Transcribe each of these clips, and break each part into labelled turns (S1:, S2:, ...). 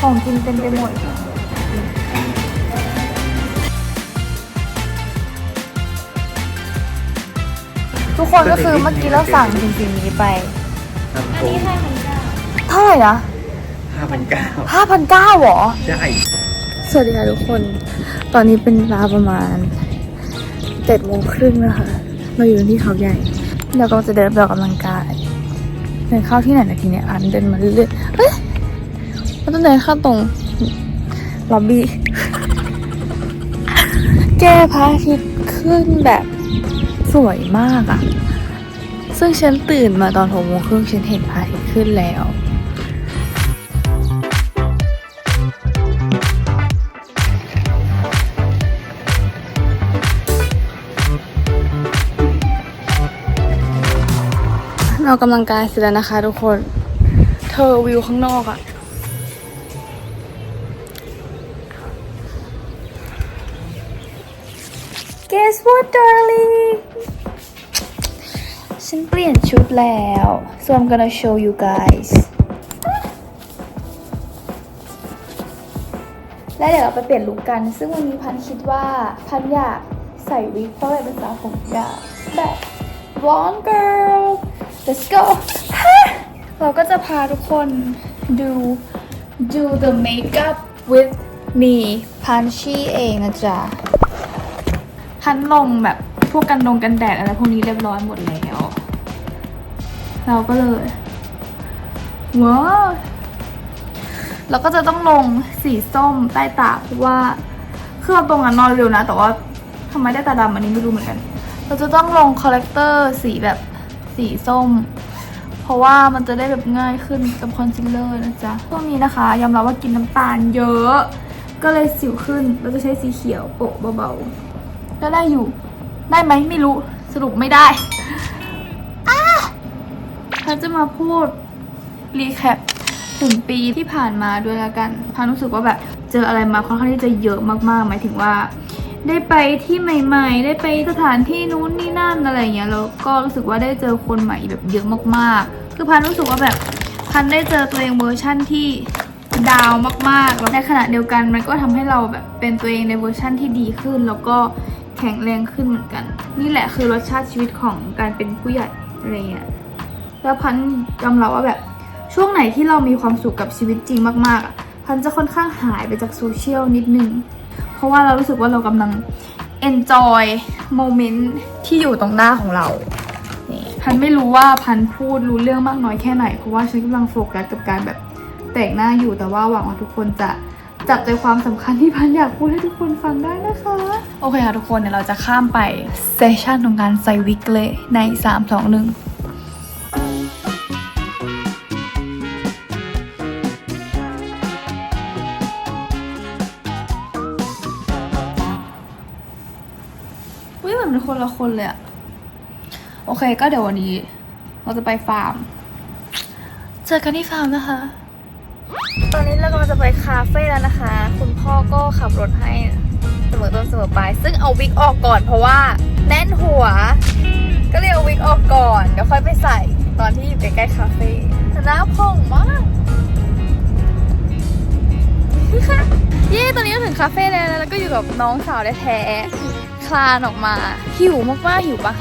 S1: ของกินเต็มไปหมดทุกคนก็คือเมื่อกี้เราสั่งสิ่งสิ่งนี้ไป
S2: ครับผม
S1: เท่าไหร่นะ
S2: ห้าพันเก้า
S1: ห้าพันเก้าหรอ
S2: ใช่
S1: สวัสดีค่ะทุกคน ตอนนี้เป็นเวลาประมาณเจ็ดโมงครึ่งนะคะ เราอยู่ที่เขาใหญ่ เรากำลังจะเดินไปออกกำลังกาย เดินเข้าที่ไหนนะทีเนี้ยพันเดินมาเรื่อยๆเฮ้ย เราต้องเดินเข้าตรงล็อบบี้ แก้พระอาทิตย์ขึ้นแบบสวยมากอะซึ่งฉันตื่นมาตอนหกโมงครึ่งฉันเห็นพระอาทิตย์ขึ้นแล้วเรากำลังกายเสร็จแล้วนะคะทุกคน เธอวิวข้างนอกอะ Guess what darling ฉันเปลี่ยนชุดแล้ว so I'm gonna show you guys แล้วเดี๋ยวเราไปเปลี่ยนลุคกัน ซึ่งวันนี้พันคิดว่าพันอยากใส่วิกเพราะแบบเป็นสาวผมยาวแบบ blonde girl let's go เราก็จะพาทุกคนดู do the makeup with me พันชี่เองนะจ๊ะ พันลงแบบพวกกันดงกันแดดอะไรพวกนี้เรียบร้อยหมดแล้ว เราก็เลยว้าวเราก็จะต้องลงสีส้มใต้ตาเพราะว่าคือเอาตรงนั้นนอนเร็วนะ แต่ว่าทำไมได้ตาดำอันนี้ไม่รู้เหมือนกัน เราจะต้องลงคอลเลกเตอร์สีแบบสีส้ม เพราะว่ามันจะได้แบบง่ายขึ้นกับคอนซีลเลอร์นะจ๊ะช่วงนี้นะคะยอมรับว่ากินน้ำตาลเยอะ ก็เลยสิวขึ้นเราจะใช้สีเขียวโปะเบาๆ ก็ได้อยู่ ได้ไหมไม่รู้สรุปไม่ได้อะฉันจะมาพูดรีแคปถึงปีที่ผ่านมาด้วยละกันพารู้สึกว่าแบบเจออะไรมาค่อนข้างที่จะเยอะมากๆ หมายถึงว่า ได้ไปที่ใหม่ ๆ ได้ไปสถานที่นู้นนี่นั่นอะไรอย่างเงี้ยแล้วก็รู้สึกว่าได้เจอคนใหม่แบบเยอะมากๆ คือพันรู้สึกว่าแบบพันได้เจอตัวเองเวอร์ชั่นที่ดาวมากๆแล้วในขณะเดียวกันมันก็ทำให้เราแบบเป็นตัวเองในเวอร์ชั่นที่ดีขึ้น แล้วก็ แข็งแรงขึ้นเหมือนกัน นี่แหละคือรสชาติชีวิตของการเป็นผู้ใหญ่อะไรเงี้ยแล้วพันยอมรับว่าแบบช่วงไหนที่เรามีความสุขกับชีวิตจริงมากๆอะพันจะค่อนข้างหายไปจากโซเชียลนิดนึง เพราะว่าเรารู้สึกว่าเรากำลัง enjoy moment ที่อยู่ตรงหน้าของเราพันไม่รู้ว่าพันพูดรู้เรื่องมากน้อยแค่ไหน เพราะว่าฉันกำลังโฟกัสกับการแบบแต่งหน้าอยู่แต่ว่าหวังว่าทุกคนจะ จับใจความสำคัญที่พันอยากพูดให้ทุกคนฟังได้นะคะ โอเคค่ะทุกคนเดี๋ยวเราจะข้ามไปเซสชันของการใส่วิกเลยใน3 2 1อุ้ยเหมือนเป็นคนละคนเลยอะโอเค ก็เดี๋ยววันนี้ เราจะไปฟาร์ม เจอกันที่ฟาร์มนะคะ ตอนนี้เรากำลังจะไปคาเฟ่แล้วนะคะ คุณพ่อก็ขับรถให้เสมอต้นเสมอปลายซึ่งเอาวิกออกก่อนเพราะว่าแน่นหัว ก็เลยเอาวิกออกก่อนเดี๋ยวค่อยไปใส่ตอนที่อยู่ใกล้ๆคาเฟ่แต่หน้าพองมากเย้ตอนนี้ก็ถึงคาเฟ่แล้วแล้วก็อยู่กับน้องสาวแท้ๆคลานออกมา หิวมากๆหิวปะ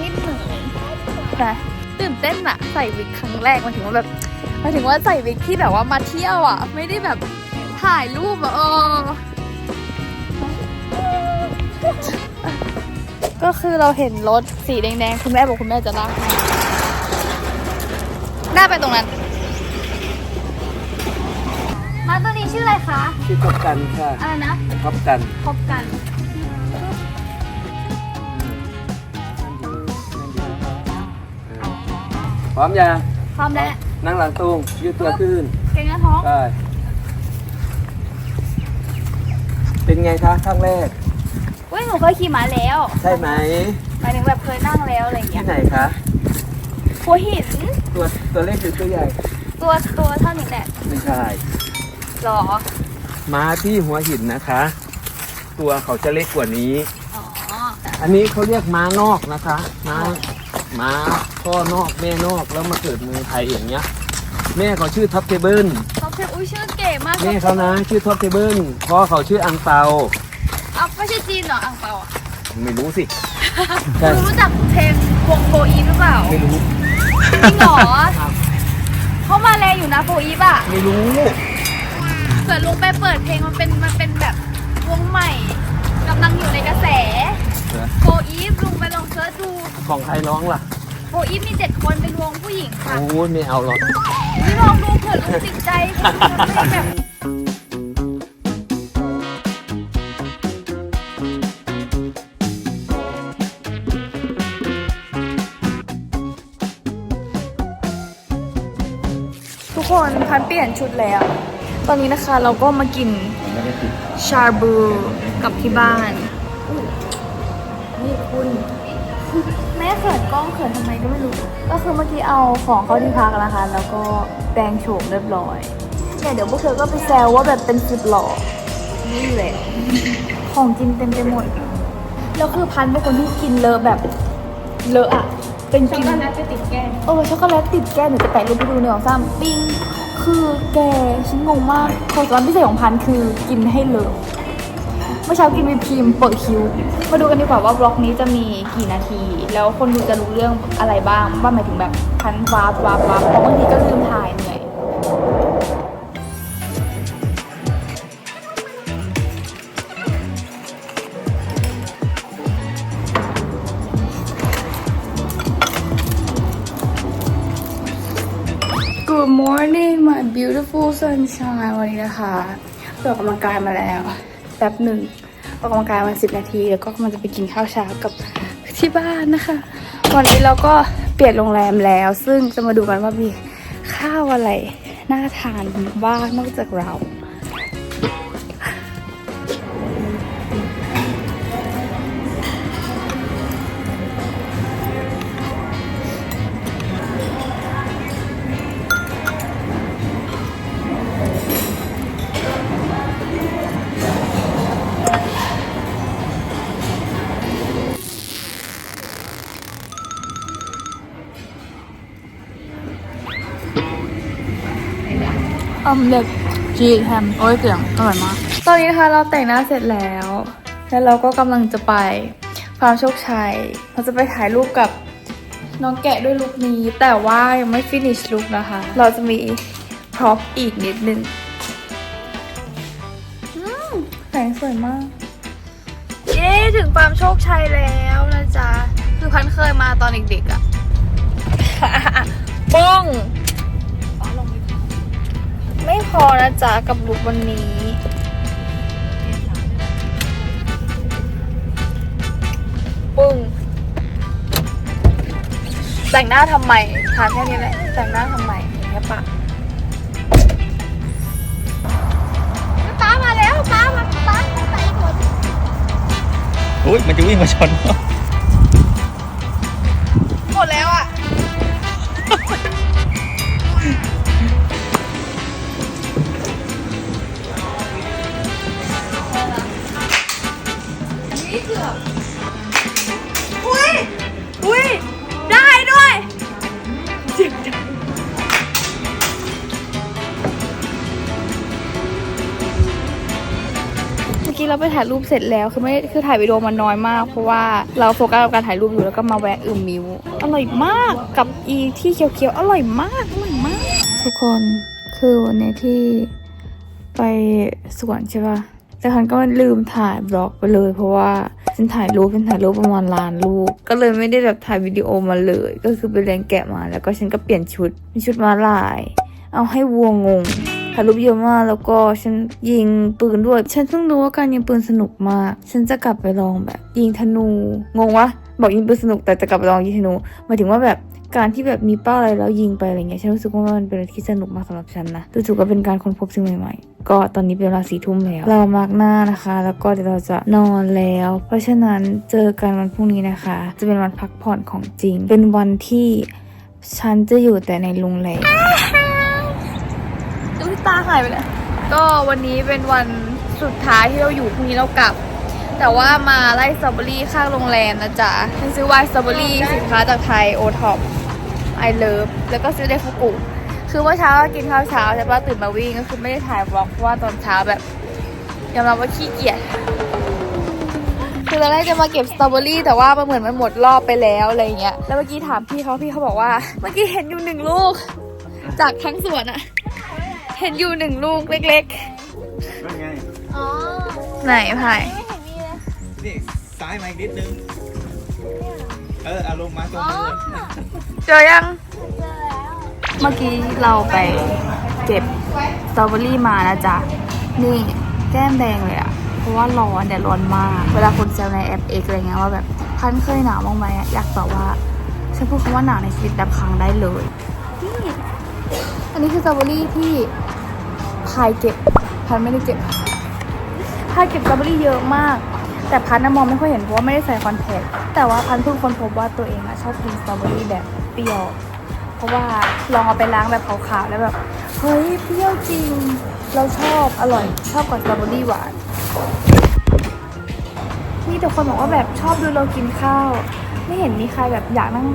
S1: นิดหนึ่งแต่ตื่นเต้นอะใส่วิกครั้งแรกมันถึงว่าแบบ หมายถึงว่าใส่วิกที่แบบว่ามาเที่ยวอะไม่ได้แบบถ่ายรูปอะเออก็คือเราเห็นรถสีแดงๆ คุณแม่บอกคุณแม่จะลากให้หน้าไปตรงนั้น มาตัวนี้ชื่ออะไรคะ
S2: ที่พบกันค่ะ
S1: อะไรนะ
S2: พบกัน
S1: พบกัน
S2: พร้อมยัง
S1: พร้อมแล้ว
S2: นั่งหลังตรงยืดตัวขึ้น
S1: เก่งนะท้อง
S2: ได้เป็นไงคะครั้งแรก
S1: อุ้ยหนูเคยขี่ม้าแล้ว
S2: ใช่ไหม
S1: หมายถึงแบบเคยนั่งแล้วอะไรอย่างเงี้
S2: ที่
S1: ย
S2: ไหนคะ
S1: หัวหิน
S2: ตัวตัวเล็กหรือตัวใหญ่
S1: ตัวตัวเท่านี้แหละ
S2: ไม่ใช่
S1: หรอ
S2: ม้าที่หัวหินนะคะ ตัวเขาจะเล็กกว่านี้
S1: อ๋อ
S2: อันนี้เขาเรียกม้านอกนะคะ ม้า ม้าพ่อนอกแม่นอกแล้วมาเกิดเมืองไทยอย่างเงี้ย แม่เขาชื่อท็อปเทเบิล
S1: ท็อปเทอุ้ยชื่อเก๋มาก
S2: แม่เขานะชื่อท็อปเทเบิลพ่อเขาชื่ออังเปา
S1: เอาไม่ใช่จีนเหรออ่างเปาอะ
S2: ไม่รู้สิใช่
S1: คุณรู้จักเพลงวงโฟอีฟหรือเปล่า
S2: ไม่รู้
S1: จริงเหรอเขามาแรงอยู่นะโฟอีฟอะ
S2: ไม่รู้
S1: เปิดลงไปเปิดเพลงมันเป็นมันเป็นแบบวงใหม่กำลังอยู่ในกระแส
S2: ของใครร้องล่ะ
S1: โฟอีฟมีเจ็ดคนเป็นวงผู้หญิงค่ะ
S2: โอ้ยไม่เอาหรอก
S1: พี่ลองดูเผื่อลุงติดใจเพลงแบบทุกคนพันเปลี่ยนชุดแล้ว ตอนนี้นะคะเราก็มากินชาบูกับที่บ้านนี่คุณ แม่เขินกล้องเขินทำไมก็ไม่รู้ ก็คือเมื่อกี้เอาของเข้าที่พักนะคะ แล้วก็แปรงโฉมเรียบร้อยเนี่ยเดี๋ยวพวกเธอก็ไปแซวว่าแบบเป็นสุดหล่อนี่แหละของกินเต็มไปหมด แล้วคือพันเป็นคนที่กินเลอะแบบเลอะอะเป็นกิน
S3: ช็อกโกแลตจะติดแก้ม
S1: เออช็อกโกแลตติดแก้มหนูจะแปะรูปไปดูหนึ่งสองสามปิ้งคือแกฉันงงมากความสามารถพิเศษของพันคือกินให้เลอะ เมื่อเช้ากินวีพีมเปิดคิว มาดูกันดีกว่าว่าบล็อกนี้จะมีกี่นาที แล้วคนดูจะรู้เรื่องอะไรบ้างว่าหมายถึงแบบพันวาบวาบวาเพราะบางทีก็ลืมถ่ายเหนื่อย Good morning my beautiful sunshine วันนี้นะคะไปออกกำลังกายมาแล้ว ป๊บหนึ่งออกกำลังกายมาสิบนาที แล้วก็กำลังจะไปกินข้าวเช้ากับที่บ้านนะคะ วันนี้เราก็เปลี่ยนโรงแรมแล้ว ซึ่งจะมาดูกันว่ามีข้าวอะไรน่าทานบ้างนอกจากเรา ออมเล็ตจีแฮมโอ้ยเสียงอร่อยมาก ตอนนี้นะคะเราแต่งหน้าเสร็จแล้ว แล้วเราก็กำลังจะไปฟาร์มโชคชัย เราจะไปถ่ายรูปกับน้องแกะด้วยลุคนี้ แต่ว่ายังไม่ฟินิชลุคนะคะ เราจะมีพร็อพอีกนิดนึงอืมแสงสวยมาก เย้ถึงฟาร์มโชคชัยแล้วนะจ๊ะ คือพันเคยมาตอนเด็กๆอะปุ้ง ไม่พอนะจ๊ะกับลุควันนี้ ปึ้ง แต่งหน้าทำไมถามแค่นี้แหละ แต่งหน้าทำไมเงี้ยปะป้ามาแล้วป้ามาป้าใส่ขวด
S4: อุ้ยมันจะวิ่งมาชน
S1: หมดแล้วอะ อุ้ยได้ด้วยจริงจังเมื่อกี้เราไปถ่ายรูปเสร็จแล้วคือไม่คือถ่ายวิดีโอมันน้อยมาก เพราะว่าเราโฟกัสกับการถ่ายรูปอยู่แล้วก็มาแวะอึมมิวอร่อยมากกับอีที่เขียวๆอร่อยมากอร่อยมาก ทุกคนคือวันนี้ที่ไปสวนใช่ปะ แต่ฉันก็ลืมถ่ายบล็อกไปเลย เพราะว่าฉันถ่ายรูปฉันถ่ายรูปประมาณล้านรูป ก็เลยไม่ได้แบบถ่ายวิดีโอมาเลย ก็คือไปเรียนแกะมา แล้วก็ฉันก็เปลี่ยนชุดเป็นชุดมาลาย เอาให้วัวงงถ่ายรูปเยอะมากแล้วก็ฉันยิงปืนด้วย ฉันเพิ่งรู้ว่าการยิงปืนสนุกมาก ฉันจะกลับไปลองแบบ ยิงธนู งงวะบอกยิงปืนสนุกแต่จะกลับไปลองยิงธนูหมายถึงว่าแบบการที่แบบมีเป้าอะไรแล้วยิงไปอะไรเงี้ยฉันรู้สึกว่ามันเป็นอะไรที่สนุกมากสำหรับฉันนะรู้สึกว่าเป็นการค้นพบสิ่งใหม่ๆ ก็ตอนนี้เป็นเวลาสี่ทุ่มแล้ว เรามาร์กหน้านะคะ แล้วก็เดี๋ยวเราจะนอนแล้ว เพราะฉะนั้นเจอกันวันพรุ่งนี้นะคะ จะเป็นวันพักผ่อนของจริง เป็นวันที่ฉันจะอยู่แต่ในโรงแรมดูที่ตาหายไปเลยก็วันนี้เป็นวันสุดท้ายที่เราอยู่พรุ่งนี้เรากลับ แต่ว่ามาไล่สตรอเบอรี่ข้างโรงแรมนะจ๊ะฉันซื้อไวน์สตรอเบอรี่สินค้าจากไทยโอท็อปไอเลิฟแล้วก็ซื้อไดฟุกุ คือเมื่อเช้าก็กินข้าวเช้าใช่ปะตื่นมาวิ่งก็คือไม่ได้ถ่ายบล็อกเพราะว่าตอนเช้าแบบยอมรับว่าขี้เกียจคือตอนแรกจะมาเก็บสตรอเบอรี่แต่ว่ามันเหมือนมันหมดรอบไปแล้วอะไรอย่างเงี้ยแล้วเมื่อกี้ถามพี่เขาพี่เขาบอกว่า เมื่อกี้เห็นอยู่หนึ่งลูก จากทั้งสวนอะเห็นอยู่หนึ่งลูกเล็ก
S4: นั่นไง
S1: ๆไหนพาย
S4: นี่ซ้ายมาอีกนิดนึง เออเอาลงมาตรงนี้เลย
S1: เจอยัง เมื่อกี้เราไปเก็บสตรอเบอรี่มานะจ๊ะ นี่แก้มแดงเลยอะเพราะว่าร้อนเนี่ยร้อนมาก เวลาคนแซวในแอปเอกอะไรเงี้ยว่าแบบพันเคยหนาวบ้างไหมอะอยากตอบว่าฉันพูดคำว่าหนาวในชีวิตดับครั้งได้เลยนี่อันนี้คือสตรอเบอรี่ที่พายเก็บพันไม่ได้เก็บพายเก็บสตรอเบอรี่เยอะมาก แต่พันน่ะมองไม่ค่อยเห็นเพราะว่าไม่ได้ใส่คอนแทคแต่ว่าพันเพิ่งคนพบว่าตัวเองอะชอบกินสตรอเบอรี่แบบเปรี้ยว ราะว่าลองเอาไปล้างแบบขาวๆแล้วแบบ เฮ้ยเปรี้ยวจริง เราชอบอร่อยชอบกว่าสตรอเบอรี่หวานนี่แต่คนบอกว่าแบบชอบดูเรากินข้าว ไม่เห็นมีใครแบบอยากนั่ง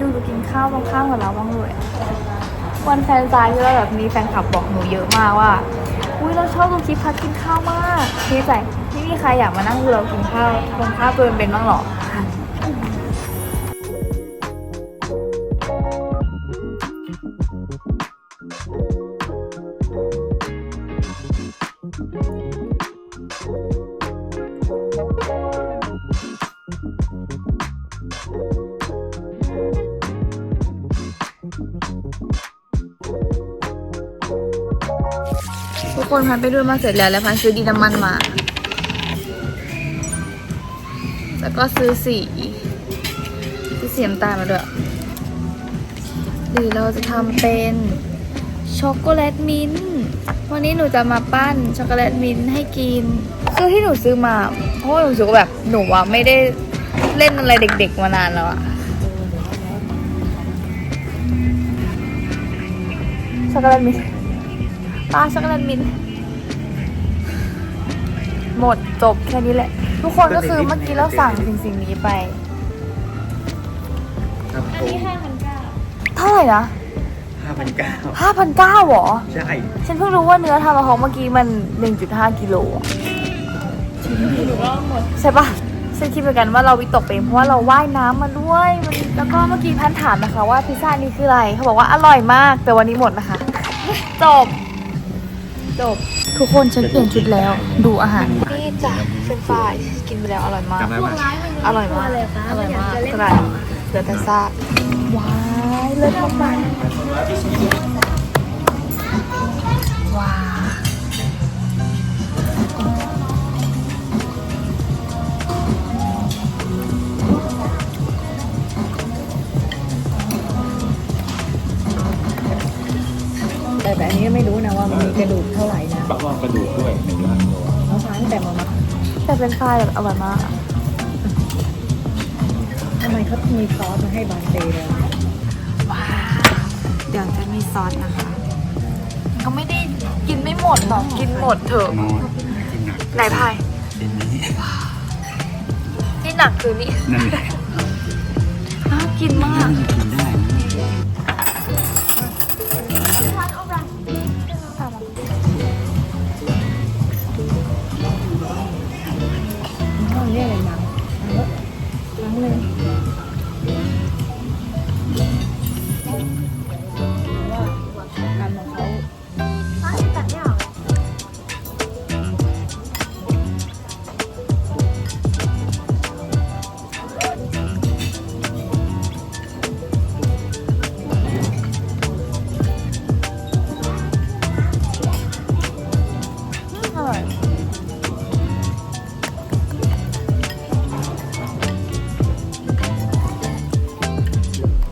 S1: ดูเรากินข้าวตรงข้ามกับเราบ้างเลยวันแฟนซายที่เราแบบมีแฟนคลับบอกหนูเยอะมากว่า อุ้ยเราชอบดูคลิปพัดกินข้าวมากพี่ใส่ไม่มีใครอยากมานั่งดูเรากินข้าวตรงข้าวตัวเป็นบ้างหรอ ทุกคนพันไปด้วยมาเสร็จแล้วแล้วพันซื้อดีน้ำมันมา แล้วก็ซื้อสีซื้อสีน้ำตาลมาด้วยหรือเราจะทำเป็นช็อกโกแลตมิ้นวันนี้หนูจะมาปั้นช็อกโกแลตมิ้นให้กิน คือที่หนูซื้อมา เพราะว่าหนูรู้สึกแบบหนูอะไม่ได้เล่นอะไรเด็กๆมานานแล้วอะ ช็อกโกแลตมิ้นท์ปลาช็อกโกแลตมินท์หมดจบแค่นี้แหละ ทุกคนก็คือเมื่อกี้เราสั่งสิ่งสิ่งนี้ไป
S4: ครับผม
S1: เท่าไหร่นะ
S4: ห้าพันเก้า
S1: ห้าพันเก้าหรอ
S4: ใช่
S1: ฉันเพิ่งรู้ว่าเนื้อทำมาของเมื่อกี้มันหนึ่งจุดห้ากิโลอะใช่ปะ ฉันคิดเหมือนกันว่าเราวิตกไปเองเพราะว่าเราว่ายน้ำมาด้วยมันแล้วก็เมื่อกี้พันถามนะคะ ว่าพิซซ่านี้คืออะไรเขาบอกว่าอร่อยมาก แต่วันนี้หมดนะคะ จบ จบ ทุกคนฉันเปลี่ยนชุดแล้ว ดูอาหารนี่จ้ะเฟรนช์ฟรายกินไปแล้วอร่อยมาก
S4: จำได้ไหม
S1: อร่อยมากอร่อยมากกระดาษเหลือแต่ซากว้ายเลิศมากๆว้าว
S3: ระดูกเท่าไหร่นะ
S4: ปักว่ากระดูกด้วยหนึ่งล้านโล
S3: เขาทานแต่มามา
S1: แต่เป็นไฟรายแบบอร่อยมากอะ
S3: ทำไมเขามีซอสมาให้บางเตเลย
S1: ว้าวเดี๋ยวจะมีซอสนะคะเขาไม่ได้กินไม่หมดหรอกกินหมดเถอะ
S4: นอนกินหนัก
S1: ไหนพาย
S4: เป็นนี้
S1: ที่หนักคือนี่
S4: นั่นแหละ
S1: น่ากินมาก
S4: กินได้นะ